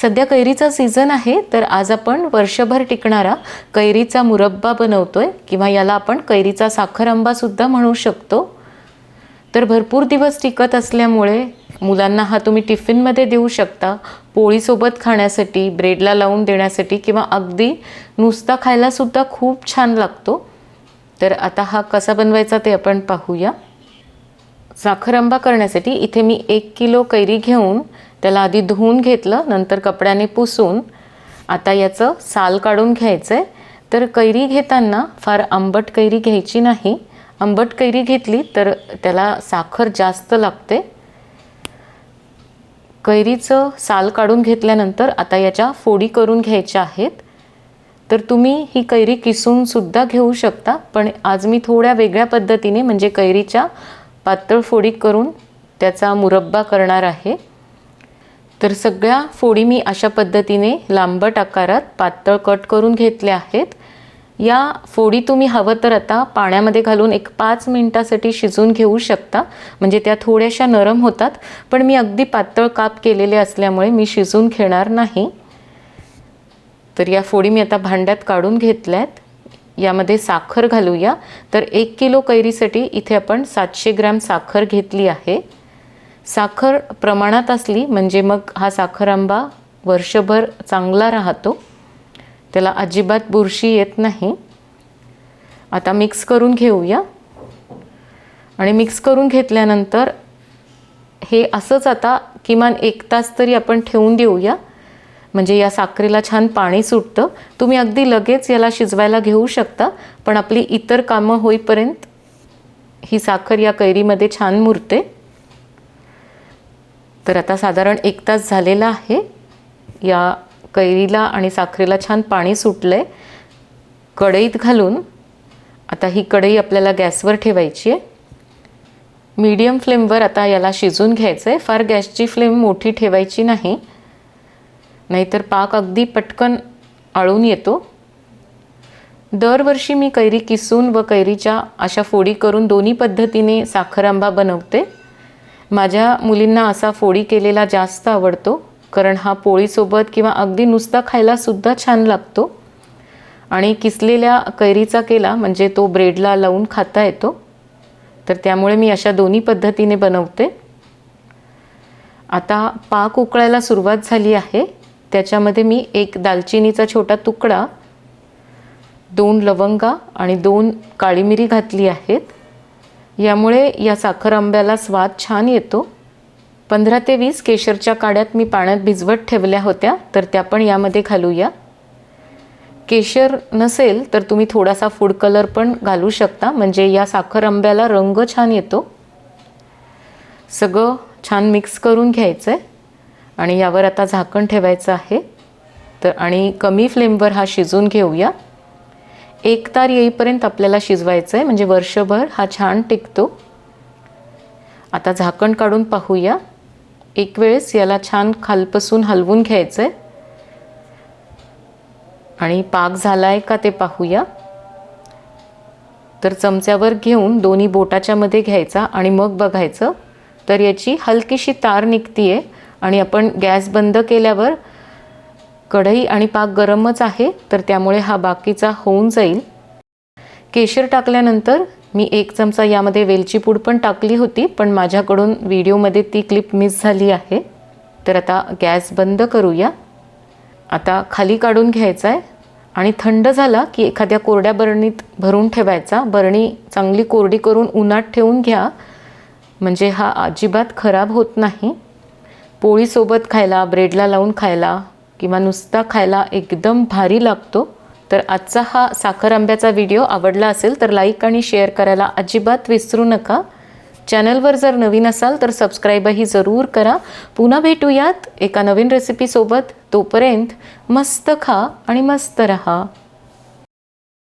सध्या कैरीचा सीझन आहे तर आज आपण वर्षभर टिकणारा कैरीचा मुरब्बा बनवतोय किंवा याला आपण कैरीचा साखर आंबासुद्धा म्हणू शकतो. तर भरपूर दिवस टिकत असल्यामुळे मुलांना हा तुम्ही टिफिनमध्ये देऊ शकता. पोळीसोबत खाण्यासाठी ब्रेडला लावून देण्यासाठी किंवा अगदी नुसता खायलासुद्धा खूप छान लागतो. तर आता हा कसा बनवायचा ते आपण पाहूया. साखर आंबा करण्यासाठी इथे मी एक किलो कैरी घेऊन त्याला आधी धुवून घेतलं नंतर कपड्याने पुसून. आता याचं साल काढून घ्यायचं आहे तर कैरी घेताना फार आंबट कैरी घ्यायची नाही. आंबट कैरी घेतली तर त्याला साखर जास्त लागते. कैरीचं साल काढून घेतल्यानंतर आता याच्या फोडी करून घ्यायच्या आहेत. तर तुम्ही ही कैरी किसून सुद्धा घेऊ शकता पण आज मी थोड्या वेगळ्या पद्धतीने म्हणजे कैरीच्या पातळ फोडी करून त्याचा मुरब्बा करणार आहे. तर सगळ्या फोडी मी अशा पद्धतीने लांबट आकारात पातळ कट करून घेतल्या आहेत. या फोडी तुम्ही हवं तर आता पाण्यामध्ये घालून एक पाच मिनटासाठी शिजून घेऊ शकता. म्हणजे त्या थोड्याशा नरम होतात पण मी अगदी पातळ काप केलेले असल्यामुळे मी शिजून घेणार नाही. तर या फोडी मी आता भांड्यात काढून घेतल्यात. यामध्ये साखर घालूया. तर एक किलो कैरीसाठी इथे आपण सातशे ग्रॅम साखर घेतली आहे. साखर प्रमाणात असली म्हणजे मग हा साखर आंबा वर्षभर चांगला राहतो. त्याला अजिबात बुरशी येत नाही. आता मिक्स करून घेऊया. आणि मिक्स करून घेतल्यानंतर हे असंच आता किमान एक तास तरी आपण ठेवून देऊया. म्हणजे या साखरेला छान पाणी सुटतं. तुम्ही अगदी लगेच याला शिजवायला घेऊ शकता पण आपली इतर कामं होईपर्यंत ही साखर या कैरीमध्ये छान मुरते. तर आता साधारण एक तास झालेला आहे. या कैरीला आणि साखरेला छान पाणी सुटलं आहे कढईत घालून आता ही कढई आपल्याला गॅसवर ठेवायची आहे. मीडियम फ्लेमवर आता याला शिजून घ्यायचं आहे फार गॅसची फ्लेम मोठी ठेवायची नाही. नाहीतर पाक अगदी पटकन आळून येतो. दरवर्षी मी कैरी किसून व कैरीच्या अशा फोडी करून दोन्ही पद्धतीने साखर आंबा बनवते. माझ्या मुलींना असा फोडी केलेला जास्त आवडतो कारण हा पोळीसोबत किंवा अगदी नुसता खायलासुद्धा छान लागतो. आणि किसलेल्या कैरीचा केला म्हणजे तो ब्रेडला लावून खाता येतो. तर त्यामुळे मी अशा दोन्ही पद्धतीने बनवते. आता पाक उकळायला सुरुवात झाली आहे. त्याच्यामध्ये मी एक दालचिनीचा छोटा तुकडा दोन लवंगा आणि दोन काळी मिरी घातली आहेत. यामुळे या साखर आंब्याला स्वाद छान येतो. पंधरा ते वीस केशरच्या काड्यात मी पाण्यात भिजवत ठेवल्या होत्या तर त्या पण यामध्ये घालूया. केशर नसेल तर तुम्ही थोडासा फूड कलर पण घालू शकता म्हणजे या साखर आंब्याला रंग छान येतो. सगळं छान मिक्स करून घ्यायचं आहे आणि यावर आता झाकण ठेवायचं आहे. तर आणि कमी फ्लेमवर हा शिजून घेऊया. एक तार येईपर्यंत आपल्याला शिजवायचं आहे म्हणजे वर्षभर हा छान टिकतो. आता झाकण काढून पाहूया. एक वेळेस याला छान खालपासून हलवून घ्यायचं आहे आणि पाक झाला आहे का ते पाहूया. तर चमच्यावर घेऊन दोन्ही बोटाच्यामध्ये घ्यायचा आणि मग बघायचं. तर याची हलकीशी तार निघती आहे आणि आपण गॅस बंद केल्यावर कढई आणि पाक गरमच आहे तर त्यामुळे हा बाकीचा होऊन जाईल. केशर टाकल्यानंतर मी एक चमचा यामध्ये वेलची पूड पण टाकली होती पण माझ्याकडून व्हिडिओमध्ये ती क्लिप मिस झाली आहे. तर आता गॅस बंद करूया. आता खाली काढून घ्यायचा आहे. आणि थंड झाला की एखाद्या कोरड्या बरणीत भरून ठेवायचा. बरणी चांगली कोरडी करून उन्हात ठेवून घ्या. म्हणजे हा अजिबात खराब होत नाही. पोळीसोबत खायला ब्रेडला लावून खायला किंवा नुसता खायला एकदम भारी लागतो तर आजचा हा साखर आंब्याचा व्हिडिओ आवडला असेल तर लाईक आणि शेअर करायला अजिबात विसरू नका. चॅनलवर जर नवीन असाल तर सबस्क्राईबही जरूर करा. पुन्हा भेटूयात एका नवीन रेसिपीसोबत तोपर्यंत मस्त खा आणि मस्त रहा.